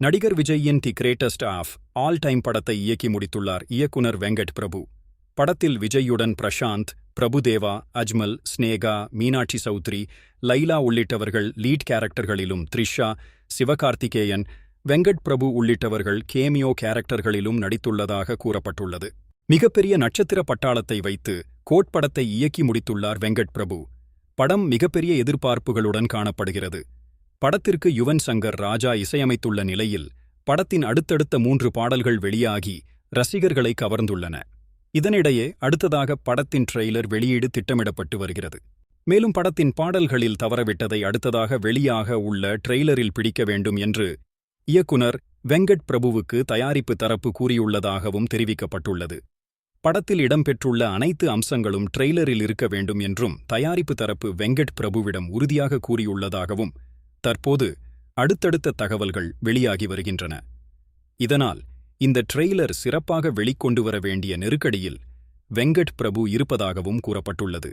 நடிகர் விஜயின் the greatest of all time படத்தை இயக்கி முடித்துள்ளார் இயக்குனர் வெங்கட் பிரபு. படத்தில் விஜய்யுடன் பிரசாந்த் பிரபுதேவா அஜ்மல் ஸ்னேகா மீனாட்சி சௌத்ரி லைலா உள்ளிட்டவர்கள் லீட் கேரக்டர்களிலும் த்ரிஷா சிவகார்த்திகேயன் வெங்கட் பிரபு உள்ளிட்டவர்கள் கேமியோ கேரக்டர்களிலும் நடித்துள்ளதாக கூறப்பட்டுள்ளது. மிகப்பெரிய நட்சத்திர பட்டாளத்தை வைத்து கோட் படத்தை இயக்கி முடித்துள்ளார் வெங்கட் பிரபு. படம் மிகப்பெரிய எதிர்பார்ப்புகளுடன் காணப்படுகிறது. படத்திற்கு யுவன் சங்கர் ராஜா இசையமைத்துள்ள நிலையில் படத்தின் அடுத்தடுத்த மூன்று பாடல்கள் வெளியாகி ரசிகர்களை கவர்ந்துள்ளன. இதனிடையே அடுத்ததாக படத்தின் ட்ரெய்லர் வெளியீடு திட்டமிடப்பட்டு வருகிறது. மேலும் படத்தின் பாடல்களில் தவறவிட்டதை அடுத்ததாக வெளியாக உள்ள ட்ரெய்லரில் பிடிக்க வேண்டும் என்று இயக்குனர் வெங்கட் பிரபுவுக்கு தயாரிப்பு தரப்பு கூறியுள்ளதாகவும் தெரிவிக்கப்பட்டுள்ளது. படத்தில் இடம்பெற்றுள்ள அனைத்து அம்சங்களும் ட்ரெய்லரில் இருக்க வேண்டும் என்றும் தயாரிப்பு தரப்பு வெங்கட் பிரபுவிடம் உறுதியாக கூறியுள்ளதாகவும் தற்போது அடுத்தடுத்த தகவல்கள் வெளியாகி வருகின்றன. இதனால் இந்த ட்ரெய்லர் சிறப்பாக வெளிக்கொண்டு வர வேண்டிய நெருக்கடியில் வெங்கட் பிரபு இருப்பதாகவும் கூறப்பட்டுள்ளது.